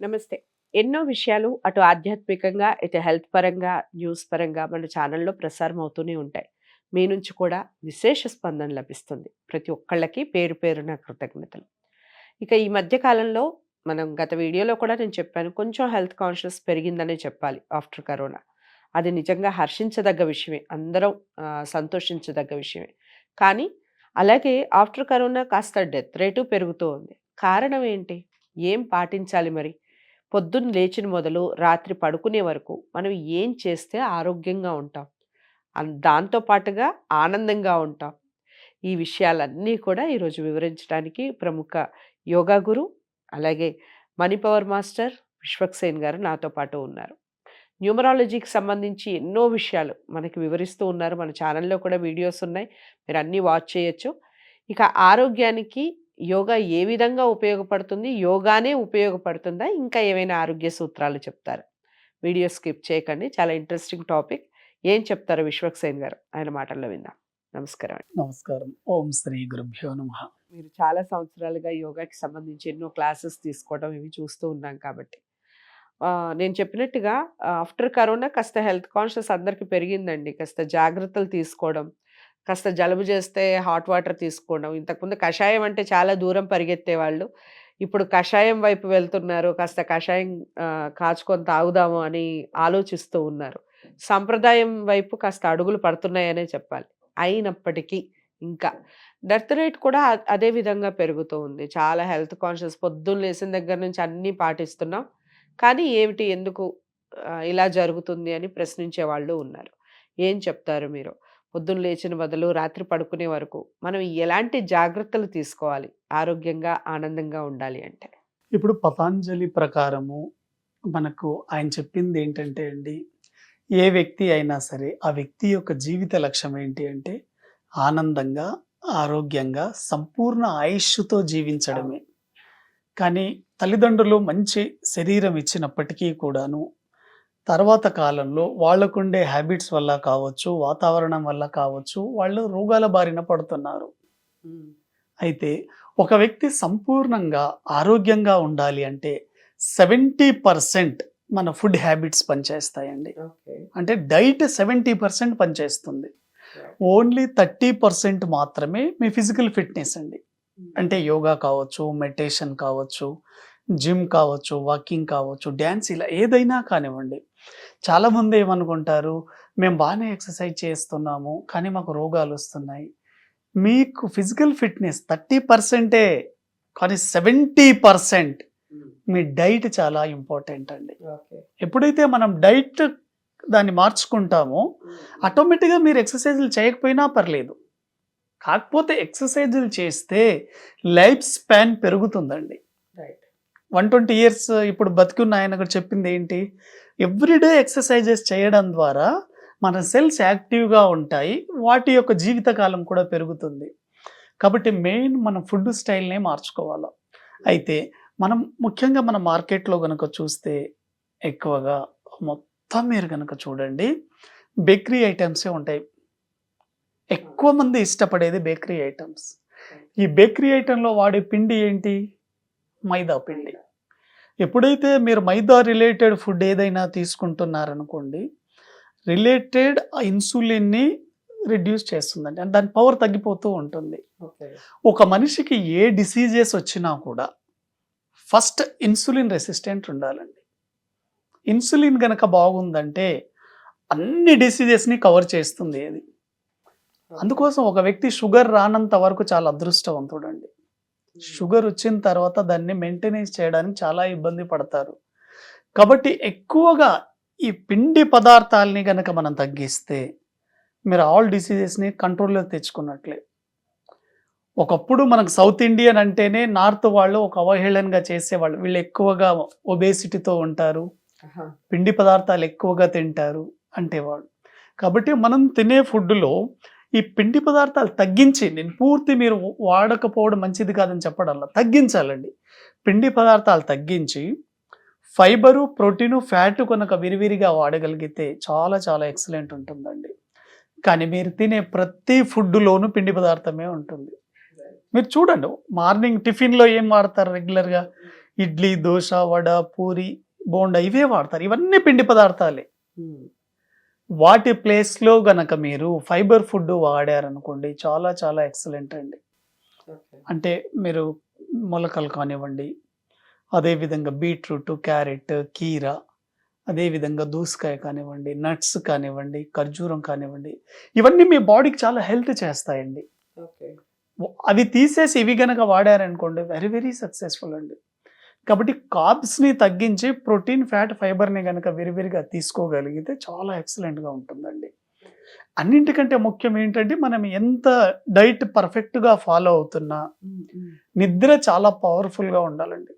నమస్తే. ఎన్నో విషయాలు అటు ఆధ్యాత్మికంగా ఇటు హెల్త్ పరంగా న్యూస్ పరంగా మన ఛానల్లో ప్రసారం అవుతూనే ఉంటాయి. మీ నుంచి కూడా విశేష స్పందన లభిస్తుంది. ప్రతి ఒక్కళ్ళకి పేరు పేరున కృతజ్ఞతలు. ఇక ఈ మధ్య కాలంలో మనం గత వీడియోలో కూడా నేను చెప్పాను కొంచెం హెల్త్ కాన్షియస్ పెరిగిందనే చెప్పాలి ఆఫ్టర్ కరోనా. అది నిజంగా హర్షించదగ్గ విషయమే. అందరం సంతోషించదగ్గ విషయమే. కానీ అలాగే ఆఫ్టర్ కరోనా కాస్త డెత్ రేటు పెరుగుతూ ఉంది. కారణం ఏంటి? ఏం పాటించాలి మరి? పొద్దున్న లేచిన మొదలు రాత్రి పడుకునే వరకు మనం ఏం చేస్తే ఆరోగ్యంగా ఉంటాం. దాంతో పాటుగా ఆనందంగా ఉంటాం. ఈ విషయాలన్నీ కూడా ఈరోజు వివరించడానికి ప్రముఖ యోగా గురు అలాగే మనీ పవర్ మాస్టర్ విశ్వక్సేన్ గారు నాతో పాటు ఉన్నారు. న్యూమరాలజీకి సంబంధించి ఎన్నో విషయాలు మనకి వివరిస్తూ ఉన్నారు. మన ఛానల్లో కూడా వీడియోస్ ఉన్నాయి. మీరు అన్నీ వాచ్ చేయొచ్చు. ఇక ఆరోగ్యానికి యోగా ఏ విధంగా ఉపయోగపడుతుంది? యోగానే ఉపయోగపడుతుందా? ఇంకా ఏమైనా ఆరోగ్య సూత్రాలు చెప్తారు? వీడియో స్కిప్ చేయకండి. చాలా ఇంట్రెస్టింగ్ టాపిక్. ఏం చెప్తారు విశ్వక్సేన్ గారు? ఆయన మాటల్లో విందాం. నమస్కారం అండి. నమస్కారం. ఓం శ్రీ గురుభ్యో నమ. మీరు చాలా సంవత్సరాలుగా యోగాకి సంబంధించి ఎన్నో క్లాసెస్ తీసుకోవడం ఇవి చూస్తూ ఉన్నాం కాబట్టి. నేను చెప్పినట్టుగా ఆఫ్టర్ కరోనా కాస్త హెల్త్ కాన్షియస్ అందరికి పెరిగిందండి. కాస్త జాగ్రత్తలు తీసుకోవడం కాస్త జలుబు చేస్తే హాట్ వాటర్ తీసుకోవడం ఇంతకుముందు కషాయం అంటే చాలా దూరం పరిగెత్తేవాళ్ళు. ఇప్పుడు కషాయం వైపు వెళ్తున్నారు కాస్త కషాయం కాచుకొని తాగుదాము అని ఆలోచిస్తూ ఉన్నారు. సంప్రదాయం వైపు కాస్త అడుగులు పడుతున్నాయనే చెప్పాలి. అయినప్పటికీ ఇంకా డెత్ రేట్ కూడా అదే విధంగా పెరుగుతూ ఉంది. చాలా హెల్త్ కాన్షియస్ పొద్దున్న లేచిన దగ్గర నుంచి అన్నీ పాటిస్తున్నాం. కానీ ఏమిటి ఎందుకు ఇలా జరుగుతుంది అని ప్రశ్నించే వాళ్ళు ఉన్నారు. ఏం చెప్తారు మీరు? పొద్దున్న లేచిన బదులు రాత్రి పడుకునే వరకు మనం ఎలాంటి జాగ్రత్తలు తీసుకోవాలి? ఆరోగ్యంగా ఆనందంగా ఉండాలి అంటే. ఇప్పుడు పతాంజలి ప్రకారము మనకు ఆయన చెప్పింది ఏంటంటే అండి ఏ వ్యక్తి అయినా సరే ఆ వ్యక్తి యొక్క జీవిత లక్ష్యం ఏంటి అంటే ఆనందంగా ఆరోగ్యంగా సంపూర్ణ ఆయుష్తో జీవించడమే. కానీ తల్లిదండ్రులు మంచి శరీరం ఇచ్చినప్పటికీ కూడాను తర్వాత కాలంలో వాళ్ళకుండే హ్యాబిట్స్ వల్ల కావచ్చు వాతావరణం వల్ల కావచ్చు వాళ్ళు రోగాల బారిన పడుతున్నారు. అయితే ఒక వ్యక్తి సంపూర్ణంగా ఆరోగ్యంగా ఉండాలి అంటే సెవెంటీ పర్సెంట్ మన ఫుడ్ హ్యాబిట్స్ పనిచేస్తాయండి. అంటే డైట్ సెవెంటీ పర్సెంట్ పనిచేస్తుంది. ఓన్లీ థర్టీ పర్సెంట్ మాత్రమే మీ ఫిజికల్ ఫిట్నెస్ అండి. అంటే యోగా కావచ్చు మెడిటేషన్ కావచ్చు జిమ్ కావచ్చు వాకింగ్ కావచ్చు డ్యాన్స్ ఇలా ఏదైనా కానివ్వండి. చాలామంది ఏమనుకుంటారు మేము బాగానే ఎక్సర్సైజ్ చేస్తున్నాము కానీ మాకు రోగాలు వస్తున్నాయి. మీకు ఫిజికల్ ఫిట్నెస్ థర్టీ పర్సెంటే కానీ సెవెంటీ పర్సెంట్ మీ డైట్ చాలా ఇంపార్టెంట్ అండి. ఓకే. ఎప్పుడైతే మనం డైట్ దాన్ని మార్చుకుంటామో ఆటోమేటిక్గా మీరు ఎక్సర్సైజులు చేయకపోయినా పర్లేదు. కాకపోతే ఎక్సర్సైజులు చేస్తే లైఫ్ స్పాన్ పెరుగుతుందండి. వన్ ట్వంటీ ఇయర్స్ ఇప్పుడు బతికున్న ఆయన కూడా చెప్పింది ఏంటి? ఎవ్రీడే ఎక్సర్సైజెస్ చేయడం ద్వారా మన సెల్స్ యాక్టివ్గా ఉంటాయి వాటి యొక్క జీవితకాలం కూడా పెరుగుతుంది. కాబట్టి మెయిన్ మన ఫుడ్ స్టైల్నే మార్చుకోవాలి. అయితే మనం ముఖ్యంగా మన మార్కెట్లో కనుక చూస్తే ఎక్కువగా మొత్తం మీరు కనుక చూడండి బేకరీ ఐటమ్సే ఉంటాయి. ఎక్కువ మంది ఇష్టపడేది బేకరీ ఐటమ్స్. ఈ బేకరీ ఐటెంలో వాడే పిండి ఏంటి? మైదా పిండి. ఎప్పుడైతే మీరు మైదా రిలేటెడ్ ఫుడ్ ఏదైనా తీసుకుంటున్నారనుకోండి రిలేటెడ్ ఇన్సులిన్ని రిడ్యూస్ చేస్తుందండి. అంటే దాని పవర్ తగ్గిపోతూ ఉంటుంది. ఒక మనిషికి ఏ డిసీజెస్ వచ్చినా కూడా ఫస్ట్ ఇన్సులిన్ రెసిస్టెంట్ ఉండాలండి. ఇన్సులిన్ గనక బాగుందంటే అన్ని డిసీజెస్ని కవర్ చేస్తుంది అది అందుకోసం ఒక వ్యక్తి షుగర్ రానంత వరకు చాలా అదృష్టవంతుడండి. షుగర్ వచ్చిన తర్వాత దాన్ని మెయింటెనెన్స్ చేయడానికి చాలా ఇబ్బంది పడతారు. కాబట్టి ఎక్కువగా ఈ పిండి పదార్థాలని గనక మనం తగ్గిస్తే మీరు ఆల్ డిసీజెస్ని కంట్రోల్లో తెచ్చుకున్నట్లే. ఒకప్పుడు మనకు సౌత్ ఇండియన్ అంటేనే నార్త్ వాళ్ళు ఒక అవహేళనగా చేసేవాళ్ళు. వీళ్ళు ఎక్కువగా ఒబేసిటీతో ఉంటారు. పిండి పదార్థాలు ఎక్కువగా తింటారు అంటేవాడు కాబట్టి మనం తినే ఫుడ్లో ఈ పిండి పదార్థాలు తగ్గించి నేను పూర్తి మీరు వాడకపోవడం మంచిది కాదని చెప్పడంలో తగ్గించాలండి. పిండి పదార్థాలు తగ్గించి ఫైబరు ప్రోటీను ఫ్యాట్ కనుక విరివిరిగా వాడగలిగితే చాలా చాలా ఎక్సలెంట్ ఉంటుందండి. కానీ మీరు తినే ప్రతి ఫుడ్లోనూ పిండి పదార్థమే ఉంటుంది. మీరు చూడండి మార్నింగ్ టిఫిన్లో ఏం వాడతారు రెగ్యులర్గా? ఇడ్లీ దోశ వడ పూరి బోండా ఇవే వాడతారు. ఇవన్నీ పిండి పదార్థాలే. వాటి ప్లేస్లో గనక మీరు ఫైబర్ ఫుడ్ వాడారనుకోండి చాలా చాలా ఎక్సలెంట్ అండి. అంటే మీరు మొలకలు కానివ్వండి అదేవిధంగా బీట్రూట్ క్యారెట్ కీర అదేవిధంగా దూసకాయ కానివ్వండి నట్స్ కానివ్వండి ఖర్జూరం కానివ్వండి ఇవన్నీ మీ బాడీకి చాలా హెల్త్ చేస్తాయండి. అవి తీసేసి ఇవి గనక వాడారనుకోండి వెరీ వెరీ సక్సెస్ఫుల్ అండి కాబట్టి కార్బ్స్ని తగ్గించి ప్రోటీన్ ఫ్యాట్ ఫైబర్ని గనక విరివిరిగా తీసుకోగలిగితే చాలా ఎక్సలెంట్గా ఉంటుందండి. అన్నింటికంటే ముఖ్యం ఏంటంటే మనం ఎంత డైట్ పర్ఫెక్ట్గా ఫాలో అవుతున్నా నిద్ర చాలా పవర్ఫుల్గా ఉండాలండి.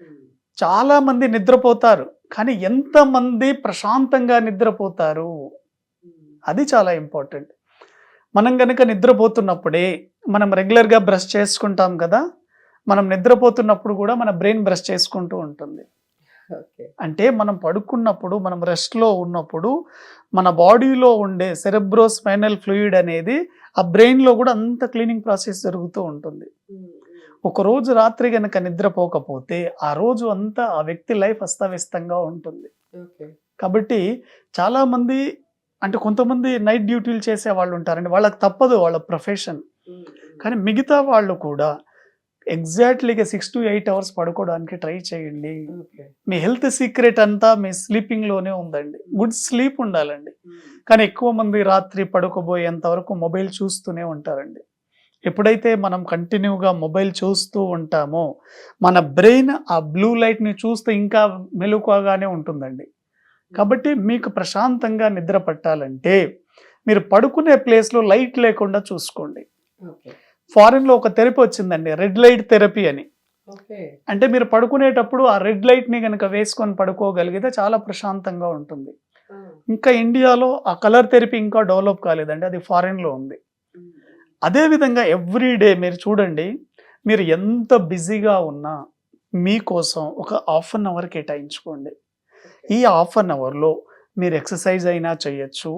ఉమ్. చాలా మంది నిద్రపోతారు కానీ ఎంతమంది ప్రశాంతంగా నిద్రపోతారు? అది చాలా ఇంపార్టెంట్ మనం కనుక నిద్రపోతున్నప్పుడే మనం రెగ్యులర్గా బ్రష్ చేసుకుంటాం కదా మనం నిద్రపోతున్నప్పుడు కూడా మన బ్రెయిన్ బ్రష్ చేసుకుంటూ ఉంటుంది ఓకే. అంటే మనం పడుకున్నప్పుడు మనం రెస్ట్లో ఉన్నప్పుడు మన బాడీలో ఉండే సెరెబ్రో స్పైనల్ ఫ్లూయిడ్ అనేది ఆ బ్రెయిన్లో కూడా అంత క్లీనింగ్ ప్రాసెస్ జరుగుతూ ఉంటుంది. ఒక రోజు రాత్రి కనుక నిద్రపోకపోతే ఆ రోజు అంతా ఆ వ్యక్తి లైఫ్ అస్తవ్యస్తంగా ఉంటుంది. కాబట్టి చాలా మంది అంటే కొంతమంది నైట్ డ్యూటీలు చేసే వాళ్ళు ఉంటారండి వాళ్ళకి తప్పదు వాళ్ళ ప్రొఫెషన్. కానీ మిగతా వాళ్ళు కూడా ఎగ్జాక్ట్లీగా సిక్స్ టు ఎయిట్ అవర్స్ పడుకోవడానికి ట్రై చేయండి. మీ హెల్త్ సీక్రెట్ అంతా మీ స్లీపింగ్లోనే ఉందండి. గుడ్ స్లీప్ ఉండాలండి. ఉమ్, కానీ ఎక్కువ మంది రాత్రి పడుకోబోయేంత వరకు మొబైల్ చూస్తూనే ఉంటారండి. ఎప్పుడైతే మనం కంటిన్యూగా మొబైల్ చూస్తూ ఉంటామో మన బ్రెయిన్ ఆ బ్లూ లైట్ని చూస్తే ఇంకా మెలకువగానే ఉంటుందండి. కాబట్టి మీకు ప్రశాంతంగా నిద్ర పట్టాలంటే మీరు పడుకునే ప్లేస్లో లైట్ లేకుండా చూసుకోండి. ఓకే. ఫారిన్లో ఒక థెరపీ వచ్చిందండి రెడ్ లైట్ థెరపీ అని. అంటే మీరు పడుకునేటప్పుడు ఆ రెడ్ లైట్ని కనుక వేసుకొని పడుకోగలిగితే చాలా ప్రశాంతంగా ఉంటుంది. ఇంకా ఇండియాలో ఆ కలర్ థెరపీ ఇంకా డెవలప్ కాలేదండి అది ఫారిన్లో ఉంది. అదేవిధంగా ఎవ్రీ డే మీరు చూడండి మీరు ఎంత బిజీగా ఉన్నా మీకోసం ఒక హాఫ్ అన్ అవర్ కేటాయించుకోండి. ఈ హాఫ్ అన్ అవర్లో మీరు ఎక్సర్సైజ్ అయినా చేయొచ్చు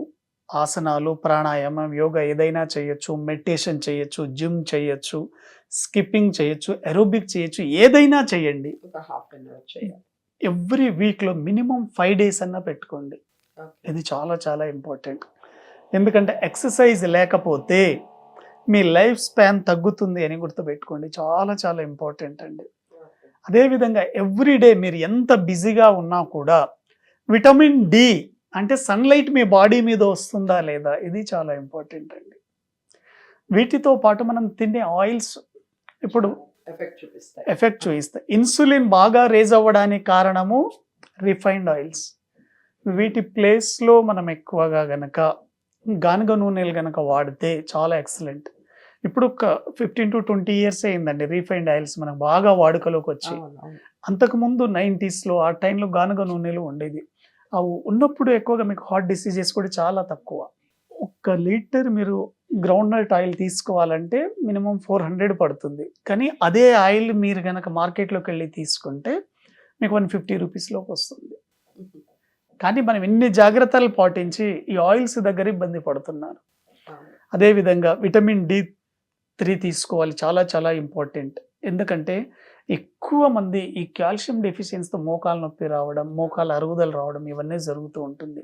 ఆసనాలు ప్రాణాయామం యోగా ఏదైనా చేయొచ్చు మెడిటేషన్ చేయొచ్చు జిమ్ చేయొచ్చు స్కిప్పింగ్ చేయొచ్చు ఎరోబిక్ చేయొచ్చు ఏదైనా చేయండి. ఎవ్రీ వీక్లో మినిమం ఫైవ్ డేస్ అన్నా పెట్టుకోండి. ఇది చాలా చాలా ఇంపార్టెంట్. ఎందుకంటే ఎక్సర్సైజ్ లేకపోతే మీ లైఫ్ స్పాన్ తగ్గుతుంది అని గుర్తుపెట్టుకోండి. చాలా చాలా ఇంపార్టెంట్ అండి. అదేవిధంగా ఎవ్రీ డే మీరు ఎంత బిజీగా ఉన్నా కూడా విటమిన్ డి అంటే సన్లైట్ మీ బాడీ మీద వస్తుందా లేదా? ఇది చాలా ఇంపార్టెంట్ అండి. వీటితో పాటు మనం తినే ఆయిల్స్ ఇప్పుడు ఎఫెక్ట్ చూపిస్తాయి. ఎఫెక్ట్ చూపిస్తాయి. ఇన్సులిన్ బాగా రేజ్ అవ్వడానికి కారణము రిఫైన్డ్ ఆయిల్స్ వీటి ప్లేస్లో మనం ఎక్కువగా గనక గానుగ నూనెలు గనక వాడితే చాలా ఎక్సలెంట్ ఇప్పుడు ఒక ఫిఫ్టీన్ టు ట్వంటీ ఇయర్స్ అయిందండి రీఫైన్డ్ ఆయిల్స్ మనకు బాగా వాడుకలోకి వచ్చి. అంతకుముందు నైంటీస్లో ఆ టైంలో గానుగ నూనెలు ఉండేది. అవి ఉన్నప్పుడు ఎక్కువగా మీకు హార్ట్ డిసీజెస్ కూడా చాలా తక్కువ. ఒక్క లీటర్ మీరు గ్రౌండ్ నట్ ఆయిల్ తీసుకోవాలంటే మినిమం ఫోర్ హండ్రెడ్ పడుతుంది. కానీ అదే ఆయిల్ మీరు కనుక మార్కెట్లోకి వెళ్ళి తీసుకుంటే మీకు వన్ ఫిఫ్టీ రూపీస్లోకి వస్తుంది. కానీ మనం ఎన్ని జాగ్రత్తలు పాటించి ఈ ఆయిల్స్ దగ్గర ఇబ్బంది పడుతున్నారు. అదేవిధంగా విటమిన్ డి త్రీ తీసుకోవాలి. చాలా చాలా ఇంపార్టెంట్. ఎందుకంటే ఎక్కువ మంది ఈ కాల్షియం డెఫిషియన్స్తో మోకాలు నొప్పి రావడం మోకాలు అరుగుదల రావడం ఇవన్నీ జరుగుతూ ఉంటుంది.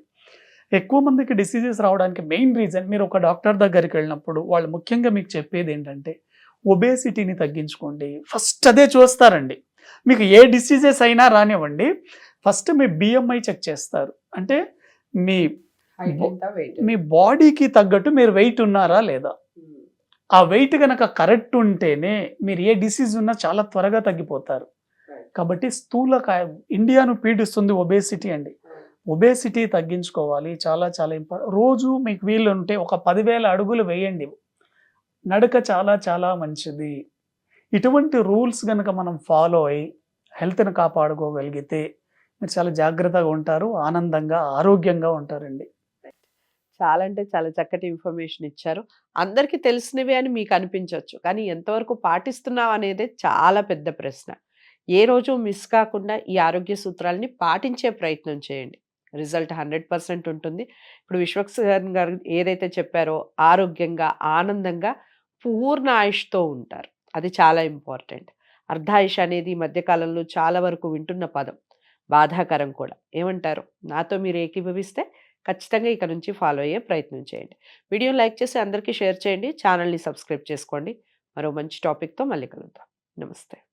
ఎక్కువ మందికి డిసీజెస్ రావడానికి మెయిన్ రీజన్ మీరు ఒక డాక్టర్ దగ్గరికి వెళ్ళినప్పుడు వాళ్ళు ముఖ్యంగా మీకు చెప్పేది ఏంటంటే ఒబేసిటీని తగ్గించుకోండి. ఫస్ట్ అదే చూస్తారండి. మీకు ఏ డిసీజెస్ అయినా రానివ్వండి. ఫస్ట్ మీ బిఎంఐ చెక్ చేస్తారు. అంటే మీ మీ బాడీకి తగ్గట్టు మీరు వెయిట్ ఉన్నారా లేదా? ఆ వెయిట్ కనుక కరెక్ట్ ఉంటేనే మీరు ఏ డిసీజ్ ఉన్నా చాలా త్వరగా తగ్గిపోతారు. కాబట్టి స్థూలకాయ ఇండియాను పీడిస్తుంది ఒబేసిటీ అండి. ఒబేసిటీ తగ్గించుకోవాలి చాలా చాలా ఇంపార్టెంట్ రోజు మీకు వీలు ఉంటే ఒక పదివేల అడుగులు వేయండి. నడక చాలా చాలా మంచిది. ఇటువంటి రూల్స్ కనుక మనం ఫాలో అయ్యి హెల్త్ని కాపాడుకోగలిగితే మీరు చాలా జాగ్రత్తగా ఉంటారు ఆనందంగా ఆరోగ్యంగా ఉంటారండి. చాలా అంటే చాలా చక్కటి ఇన్ఫర్మేషన్ ఇచ్చారు. అందరికీ తెలిసినవి అని మీకు అనిపించవచ్చు కానీ ఎంతవరకు పాటిస్తున్నావు అనేది చాలా పెద్ద ప్రశ్న. ఏ రోజు మిస్ కాకుండా ఈ ఆరోగ్య సూత్రాలని పాటించే ప్రయత్నం చేయండి. రిజల్ట్ హండ్రెడ్ పర్సెంట్ ఉంటుంది. ఇప్పుడు విశ్వక్సన్ గారు ఏదైతే చెప్పారో ఆరోగ్యంగా ఆనందంగా పూర్ణ ఆయుష్తో ఉంటారు. అది చాలా ఇంపార్టెంట్. అర్ధాయుష్ అనేది ఈ మధ్యకాలంలో చాలా వరకు వింటున్న పదం. బాధాకరం కూడా. ఏమంటారు? నాతో మీరు ఏకీభవిస్తే ఖచ్చితంగా ఇక నుంచి ఫాలో అయ్యే ప్రయత్నం చేయండి. వీడియో లైక్ చేసి అందరికీ షేర్ చేయండి. ఛానల్ని సబ్స్క్రైబ్ చేసుకోండి. మరో మంచి టాపిక్తో మళ్ళీ కలుద్దాం. నమస్తే.